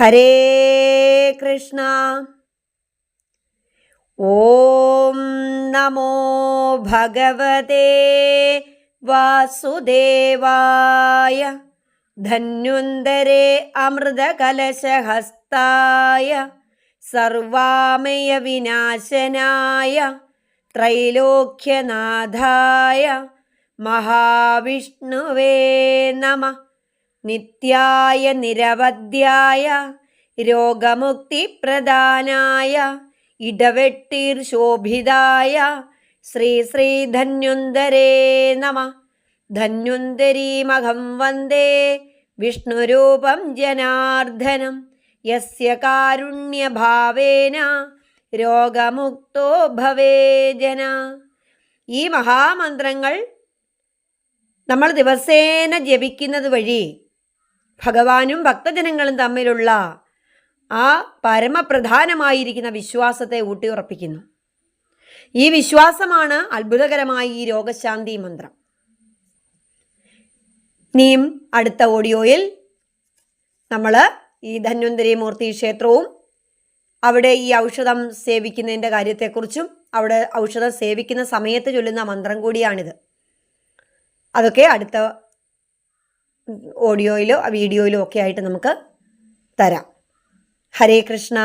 ഹരേ കൃഷ്ണ. ഓം നമോ ഭഗവതേ വാസുദേവായ. ധന്വന്തരേ അമൃതകലശഹസ്തായ. സർവാമയ വിനാശനായ. ത്രൈലോക്യനാഥായ. മഹാവിഷ്ണുവേ നമ. നിത്യായ നിരവധ്യായ രോഗമുക്തിപ്രദാനായ ഇടവെട്ടീർ ശോഭിതായ ശ്രീ ശ്രീ ധന്യുന്തരേ നമ. ധന്യുന്തരീമഹം വന്ദേ. വിഷ്ണുരൂപം ജനാർദ്ദനം. യസ്യ കാരുണ്യഭാവേന. രോഗമുക്തോ ഭവേ ജന ഈ മഹാമന്ത്രങ്ങൾ നമ്മൾ ദിവസേന ജപിക്കുന്നത് വഴി ഭഗവാനും ഭക്തജനങ്ങളും തമ്മിലുള്ള ആ പരമപ്രധാനമായിരിക്കുന്ന വിശ്വാസത്തെ ഊട്ടിയുറപ്പിക്കുന്നു. ഈ വിശ്വാസമാണ് അത്ഭുതകരമായ ഈ രോഗശാന്തി മന്ത്രം. ഇനിയും അടുത്ത ഓഡിയോയിൽ നമ്മൾ ഈ ധന്വന്തരി മൂർത്തി ക്ഷേത്രവും അവിടെ ഈ ഔഷധം സേവിക്കുന്നതിന്റെ കാര്യത്തെക്കുറിച്ചും അവിടെ ഔഷധം സേവിക്കുന്ന സമയത്ത് ചൊല്ലുന്ന മന്ത്രം കൂടിയാണിത്. അതൊക്കെ അടുത്ത ഓഡിയോയിലോ വീഡിയോയിലോ ഒക്കെ ആയിട്ട് നമുക്ക് തരാം. ഹരേ കൃഷ്ണ.